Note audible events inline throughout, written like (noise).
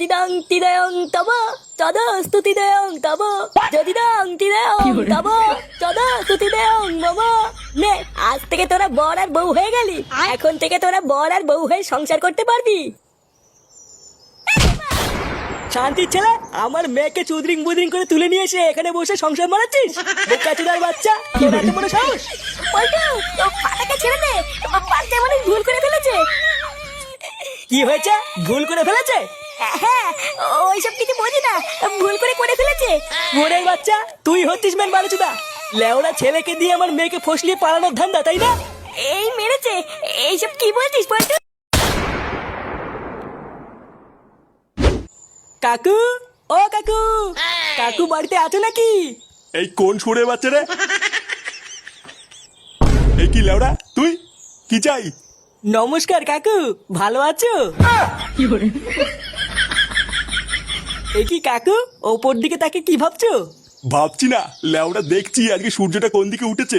দিদাং তিদায়ং তব তদ স্তুতি দেয়ং তব যদিদাং তিদায়ং তব তদ স্তুতি দেয়ং মম নে আজ থেকে তোরা বর আর বউ হয়ে গেলি। এখন থেকে তোরা বর আর বউ হয়ে সংসার করতে পারবি। শান্তির ছেলে আমার মেয়েকে চুদরিং বুদরিং করে তুলে নিয়ে এসে এখানে বসে সংসার মারাচ্ছিস? বোকা চুদার বাচ্চা তোর এত বড় সাহস? পল্টু ছেড়ে দে। বাচ্চা মানে ভুল করে ফেলেছে। কি হয়েছে? ভুল করে ফেলেছে? হ্যাঁ ওইসব কিছু বুঝি না ভুল করে করে ফেলেছে। মোরের বাচ্চা তুই হচ্ছিস মেন বালুচুদা। লেওড়া ছেলেকে দিয়ে আমার মেয়েকে ফসলিয়ে পালানোর ধান্দা তাই না? এই মেরেছে এইসব কি বলছিস পল্টু কাকু ও কাকু কাকু বাড়িতে আছো নাকি? এই কোন সুরের বাচ্চা রে? এই কি লেওড়া তুই? কি চাই? নমস্কার কাকু ভালো আছো? এ কি কাকু? ওপর দিকে তাকে কি ভাবছ? ভাবছি না। লেওড়া দেখছি আজকে সূর্যটা কোন দিকে উঠেছে।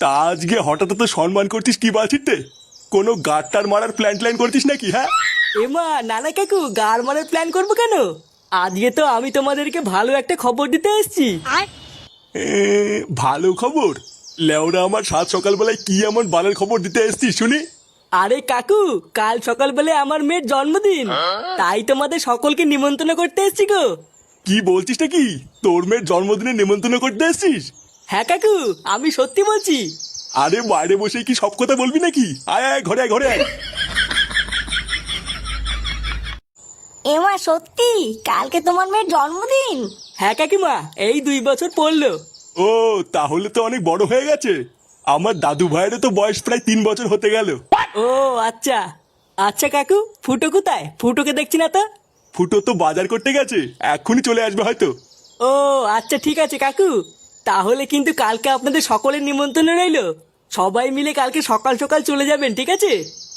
তা আজকে হঠাৎ তো সম্মান করছিস কি বালছিতে কোনো গাড়টার মারার প্ল্যান ট্ল্যান করছিস নাকি হ্যাঁ? এমা নানা কাকু গার মারার প্ল্যান করব কেন? আজকে তো আমি তোমাদেরকে ভালো একটা খবর দিতে এসেছি। এ, ভালো খবর? লেওড়া আমার সাত সকালবেলায় কি এমন বালের খবর দিতে এসছিস শুনি? আরে কাকু কাল সকালবেলা আমার মেয়ের জন্মদিন। তাই তোমাদের সকলকে নিমন্ত্রণ করতে এসেছি গো। কি বলছিস নাকি তোর মেয়ের জন্মদিনে নিমন্ত্রণ করতে এসছিস? হ্যাঁ কাকু আমি সত্যি বলছি। আরে বাইরে বসে কি সব কথা বলবি নাকি? আয় আয় ঘরে আয় ঘরে আয়। এমা সত্যি? কালকে তোমার মেয়ের জন্মদিন? হ্যাঁ কাকিমা এই দুই বছর পড়ল। ও তাহলে তো অনেক বড় হয়ে গেছে। আমার দাদু ভাইয়েরও তো বয়স প্রায় তিন বছর হতে গেল। ও আচ্ছা। আচ্ছা কাকু ফুটো কোথায়? ফুটোকে দেখছি না তো? ফুটো তো বাজার করতে গেছে। এক্ষুনি চলে আসবে হয়তো। ও আচ্ছা ঠিক আছে কাকু। তাহলে কিন্তু কালকে আপনাদের সকলের নিমন্ত্রণ রইল। সবাই মিলে কালকে সকাল সকাল চলে যাবেন ঠিক আছে?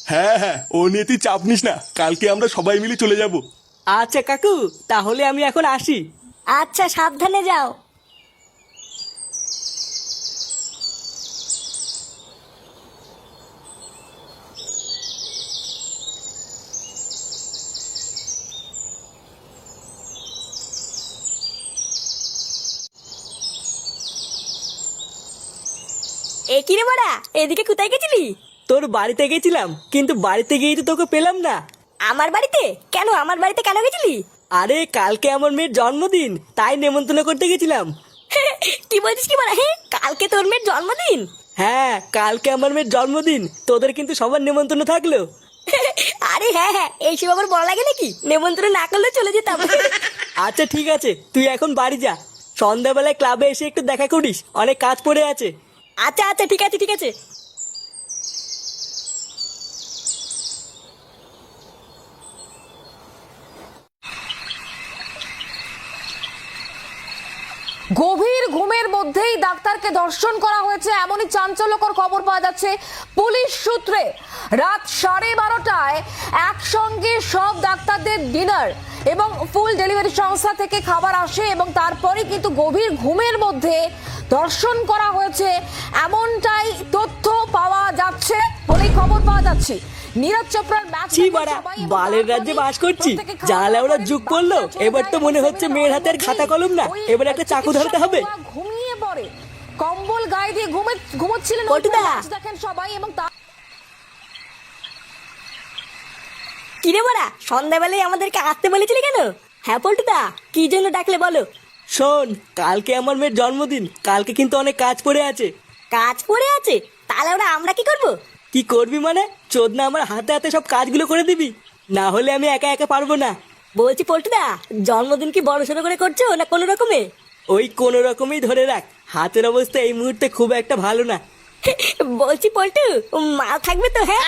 হ্যাঁ হ্যাঁ ও নিয়ে তুই চাপ নিস না। কালকে আমরা সবাই মিলে চলে যাব। আচ্ছা কাকু তাহলে আমি এখন আসি। আচ্ছা সাবধানে যাও। কি রে বড়া? এদিকে কোথায় গেছিলি? তোর বাড়িতে গেছিলাম কিন্তু বাড়িতে গিয়ে তো তোকে পেলাম না। আমার বাড়িতে? কেন আমার বাড়িতে কেন গেছিলি? আরে কালকে আমার মেয়ের জন্মদিন তাই নেমন্তন্ন করতে গেছিলাম। (laughs) কি বলছিস কি বলা হ্যাঁ কালকে তোর মেয়ের জন্মদিন? হ্যাঁ কালকে আমার মেয়ের জন্মদিন তোদের কিন্তু সবার নেমন্তন্ন থাকল। (laughs) আরে হ্যাঁ হ্যাঁ এইসব আবার বলা লাগে নাকি? নেমন্তন্ন না করলে চলে যেতাম। (laughs) আচ্ছা ঠিক আছে তুই এখন বাড়ি যা। সন্ধ্যাবেলায় ক্লাবে এসে একটু দেখা করিস অনেক কাজ পড়ে আছে। আচ্ছা আচ্ছা ঠিক আছে ঠিক আছে। গভীর ঘুমের মধ্যেই ডাক্তারকে ধর্ষণ করা হয়েছে। এমনই চাঞ্চল্যকর খবর পাওয়া যাচ্ছে পুলিশ সূত্রে। রাত সাড়ে বারোটায় একসঙ্গে সব ডাক্তারদের ডিনার। এবং ফুল ডেলিভারি সংস্থা থেকে খাবার আসে এবং তারপরে কিন্তু গভীর ঘুমের মধ্যে ধর্ষণ করা হয়েছে। এমনটাই তথ্য পাওয়া যাচ্ছে বলেই খবর পাওয়া যাচ্ছে। নীরজ চোপড়ার ম্যাচ বালের রাজ্যে বাস করছি। জালে ওরা যুগ করল এবার তো মনে হচ্ছে মেয়ের হাতের খাতা কলম না। এবার একটা চাকু ধরতে হবে। ঘুমিয়ে পড়ে। কম্বল গায়ে দিয়ে ঘুমে ঘুমোচ্ছিলেন। দেখেন সবাই এবং কিরে বড়া সন্ধ্যাবেলায় আমাদেরকে আসতে বলেছিলি কেন? হ্যাঁ পল্টুদা কি জন্য ডাকলে বলো? শোন কালকে আমার মেয়ের জন্মদিন কালকে কিন্তু অনেক কাজ পড়ে আছে। কাজ পড়ে আছে? তাহলে ওরা আমরা কি করব? কি করবি মানে? চোদনা আমার হাতে হাতে সব কাজগুলো করে দিবি। না হলে আমি একা একা পারব না। বলছি পল্টুদা জন্মদিন কি বড় সড়ো করে করছ না কোনো রকমে? ওই কোনো রকমই ধরে রাখ। হাতের অবস্থা এই মুহূর্তে খুব একটা ভালো না। বলছি পল্টু মাল থাকবে তো হ্যাঁ?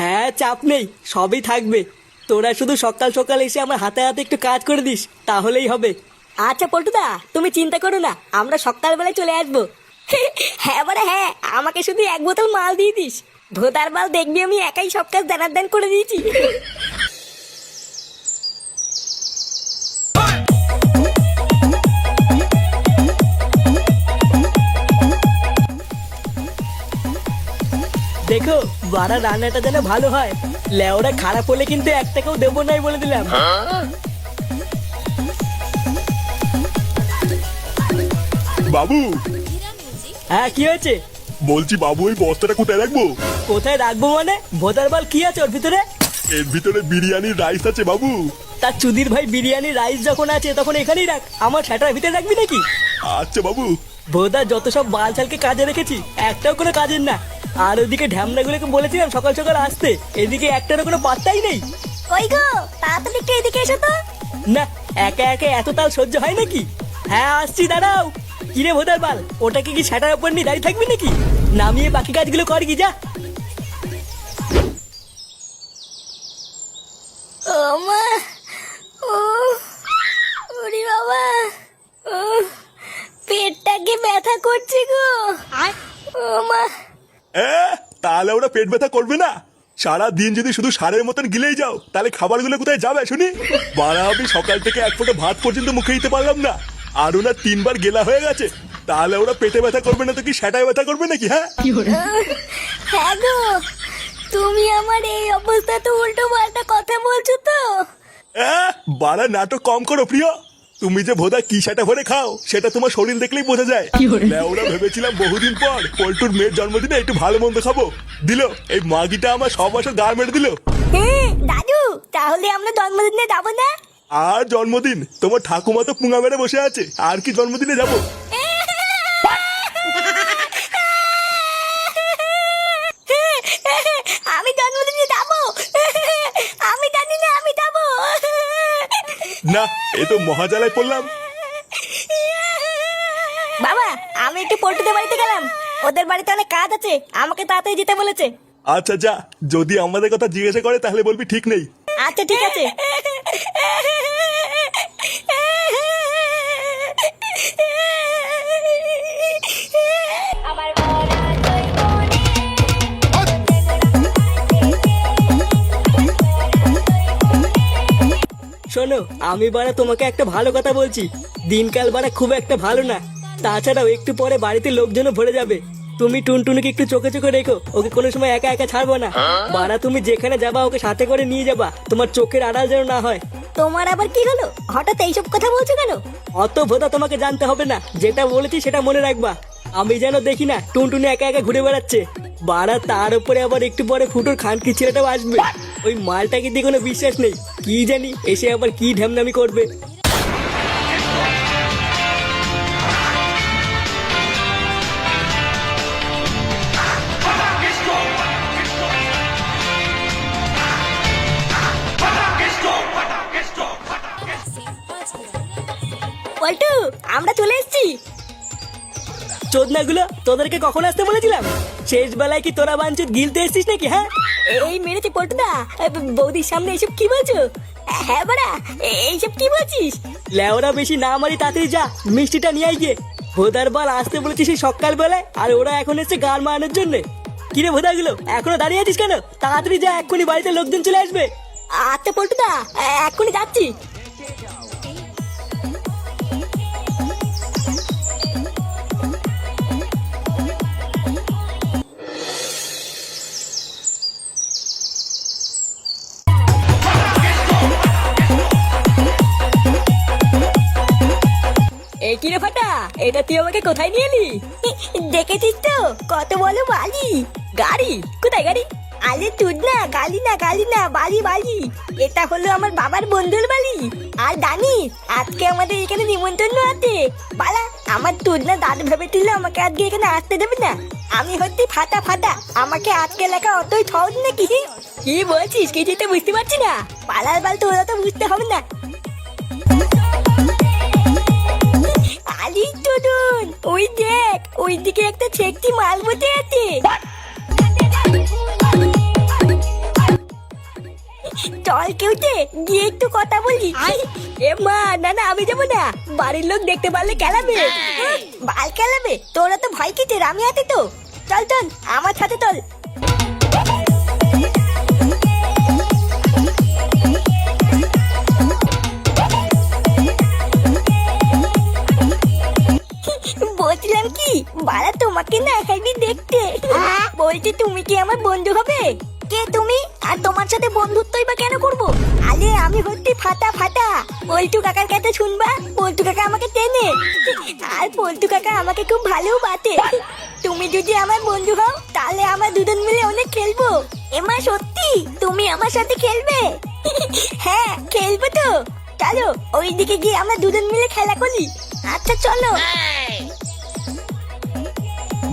হ্যাঁ চাপ নেই সবই থাকবে। তোরা শুধু সকাল সকাল এসে আমার হাতে হাতে একটু কাজ করে দিস তাহলেই হবে। আচ্ছা পল্টুদা তুমি চিন্তা করো না আমরা সকালবেলায় চলে আসব। হ্যাঁ বারে হ্যাঁ আমাকে শুধু এক বোতল মাল দিয়ে দিস। ভোতার মাল দেখবি আমি একাই সব কাজ দানার দান করে দিয়েছি। দেখো বাড়া রান্নাটা যেন ভালো হয়। লেওরা খারাপ হলে কিন্তু একটা কেউ দেবো নাই বলে দিলাম। বাবু! হ্যাঁ কি হয়েছে? বলছি বাবু ওই বস্তাটা কোথায় রাখব? কোথায় রাখব মানে? ভোটার বল কি আছে ওর ভিতরে? এর ভিতরে বিরিয়ানির রাইস আছে বাবু। তার চুদির ভাই বিরিয়ানির রাইস যখন আছে তখন এখানেই রাখ। আমার ছাটার ভিতরে রাখবি নাকি? আচ্ছা বাবু। ভোদা যত সব বালছালকে কাজে রেখেছি একটাও কোনো কাজের না। আর ওদিকে ঢ্যামনাগুলোকে বলেছিলাম সকাল সকাল আসতে। এদিকে একটারও কোনো পাত্তাই নেই। কই গো? তাড়াতাড়ি একটু এদিকে এসো তো। না একা একা এত তাল সহ্য হয় নাকি? হ্যাঁ আসছি দাঁড়াও। কিরে ভোদার বাল ওটাকে কি সেটার উপর নিয়ে দাঁড়িয়ে থাকবি নাকি? নামিয়ে বাকি কাজগুলো কর কি যা। ও মা ও ওরে বাবা ও পেটটাকে ব্যথা করছে গো। ও মা এ তাহলে ওরা পেট ব্যথা করবে না। সারা দিন যদি শুধু সারের মতন গিলেই যাও তাহলে খাবারগুলো কোথায় যাবে শুনি? বাড়া আমি সকাল থেকে এক ফোঁটা ভাত পর্যন্ত মুখে দিতে পারলাম না। আর ওনার তিনবার গেলা হয়ে গেছে। তাহলে ওরা পেটে ব্যথা করবে না তো কি সেটাই ব্যথা করবে নাকি হ্যাঁ? হ্যাঁ গো তুমি আমার এই অবস্থাতে উল্টো পাল্টা কথা বলছো তো। আহ, বাড়া নাটক কম করো প্রিয়। তুমি যে ভোদা কি সেটা ভরে খাও সেটা তোমার শরীর দেখলেই বোঝা যায়। ওরা ভেবেছিলাম বহুদিন পর পল্টুর মেয়ের জন্মদিনে একটু ভালো মন্দ খাব। দিল এই মাগিটা আমার সব বছর গা মেরে দিল। হ্যাঁ দাদু তাহলে আমরা জন্মদিনে যাব না? আর জন্মদিন তোমার ঠাকুমা তো পুঙ্গা মেরে বসে আছে আর কি জন্মদিনে যাব আমি জন্মদিনে যাব আমি জানি না আমি যাব না এ তো মহাজালায় পড়লাম। বাবা আমি একটু পল্টুদের বাড়িতে গেলাম। ওদের বাড়িতে অনেক কাজ আছে। আমাকে তাড়াতাড়ি যেতে বলেছে। আচ্ছা যা যদি আমাদের কথা জিজ্ঞাসা করে তাহলে বলবি ঠিক নেই। আচ্ছা ঠিক আছে। শোনো আমি বাড়া তোমাকে একটা ভালো কথা বলছি। দিনকাল বাড়া খুব একটা ভালো না। তাছাড়াও একটু পরে বাড়িতে লোকজনও ভরে যাবে। তুমি টুনটুনিকে একটু চোখে চোখে রেখো ওকে কোনো সময় একা একা ছাড়বো না। বাড়া তুমি যেখানে যাবা ওকে সাথে করে নিয়ে যাবা। তোমার চোখের আড়াল যেন না হয়। তোমার আবার কি হলো? হঠাৎ এইসব কথা বলছো কেন? অত ভোদা তোমাকে জানতে হবে না। যেটা বলেছি সেটা মনে রাখবা। আমি যেন দেখি না টুনটুনি একা একা ঘুরে বেড়াচ্ছে। বাড়া তার উপরে আবার একটু পরে ফুটোর খানকি ছেলেটাও আসবে। ওই মালটাকে দিয়ে কোনো বিশ্বাস নেই। কি জানি, এসে আবার কি ঢ্যামনামি করবে। আমরা চলে এসেছি। চোদনাগুলো তোদেরকে কখন আসতে বলেছিলাম? শেষ বেলায় কি তোরা বাঞ্চুত গিলতে এসছিস নাকি হ্যাঁ? এই মেরেছে পল্টুদা বৌদির সামনে এইসব কি বলছো? হ্যাঁ বাড়া এইসব কি বলছিস? লেওরা বেশি না মারি তাড়াতাড়ি যা মিষ্টিটা নিয়ে আই গিয়ে। ভোদার বাল আসতে বলেছিস সেই সকাল বেলায় আর ওরা এখন এসছে গান মারানোর জন্য। কিরে ভোদাগুলো এখনও দাঁড়িয়ে আছিস কেন? তাড়াতাড়ি যা এক্ষুনি বাড়িতে লোকজন চলে আসবে। আচ্ছা পল্টুদা এক্ষুনি যাচ্ছি। এটা তুই আমাকে কোথায় নিয়ে এলি? দেখেছিস তো? কত বলো বালি। গাড়ি? কোথায় গাড়ি? আরে তুই না গালি না গালি না বালি বালি। এটা হলো আমার বাবার বন্ধুর বালি। আর জানিস আজকে আমাদের এখানে নিমন্ত্রণ আছে। বালা আমার তুই না দাদু ভেবেছিল আমাকে আজকে এখানে আসতে দেবে না। আমি হচ্ছি ফাটা ফাটা। আমাকে আজকে লেখা অতই সহজ নাকি? কি বলছিস? কিছুই তো বুঝতে পারছি না। পালার বাল তোরা তো বুঝতে হবে না। আলি টুডুন ওই দেখ ওই দিকে একটা ছেকটি মাল বসে আছে। চল কেউতে গিয়ে একটু কথা বলি। এ মা না না আমি যাব না। বাড়ির লোক দেখতে পারলে কেলাবে বাল খেলাবে? তোরা তো ভয় কিতে আমি আছি তো। চল চল আমার সাথে চল। বলছিলাম কি? বাড়া, তোমাকে না একাই দেখতে। বলছি, তুমি কি আমার বন্ধু হবে? কে তুমি? আর তোমার সাথে বন্ধুত্বই বা কেন করব? আরে আমি হচ্ছি ফাটা ফাটা। পল্টু কাকার কাছে শুনবা? পল্টু কাকা আমাকে টেনে আর পল্টু কাকা আমাকে খুব ভালো বাতে। তুমি যদি আমার বন্ধু হও, তাহলে আমরা দুজন মিলে অনেক খেলব। এমা, সত্যি? তুমি আমার সাথে খেলবে? হ্যাঁ খেলব তো। চলো, ওইদিকে গিয়ে আমরা দুজন মিলে খেলা করি। আচ্ছা চলো।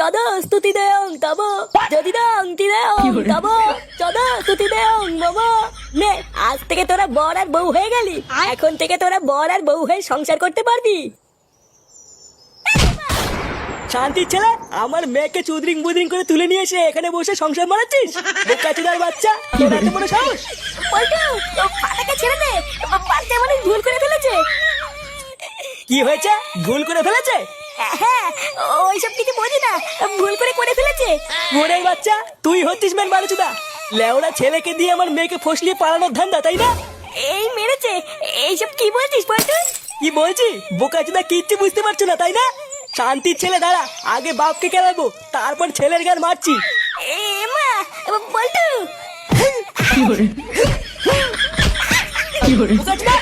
তদ স্তুতি দেয়ং তব যদি দং তিদয়ং তব তদ স্তুতি দেয়ং মম। নে আজ থেকে তোরা বর আর বউ হয়ে গেলি। এখন থেকে তোরা বর আর বউ হয়ে সংসার করতে পারবি। শান্তির ছেলে আমার মেয়েকে চুদরিং বুদরিং করে তুলে নিয়ে এসে এখানে বসে সংসার মারাচ্ছিস বোকা চুদার বাচ্চা তোর এত বড় সাহস? পল্টু ও ছেড়ে দে। বাড়িতে মানে ভুল করে ফেলেছে। কি হয়েছে? ভুল করে ফেলেছে? হ্যাঁ ওইসব কিছু বোঝি না। ভুল করে করে ফেলেছে। মোড়ের বাচ্চা তুই হচ্ছিস মেন বারুচুদা লেওড়া ছেলেকে দিয়ে আমার মেয়েকে ফসলিয়ে পালানোর ধান্দা তাই না? এই মেরেছে। এইসব কি বলছিস পল্টু কি বলছি? বোকা চুদা কিচ্ছু বুঝতে পারছ না তাই না? শান্তির ছেলে দাঁড়া আগে বাপকে কেলাবো তারপর ছেলের গান মারছি। এ মা পল্টু বোকা চুদা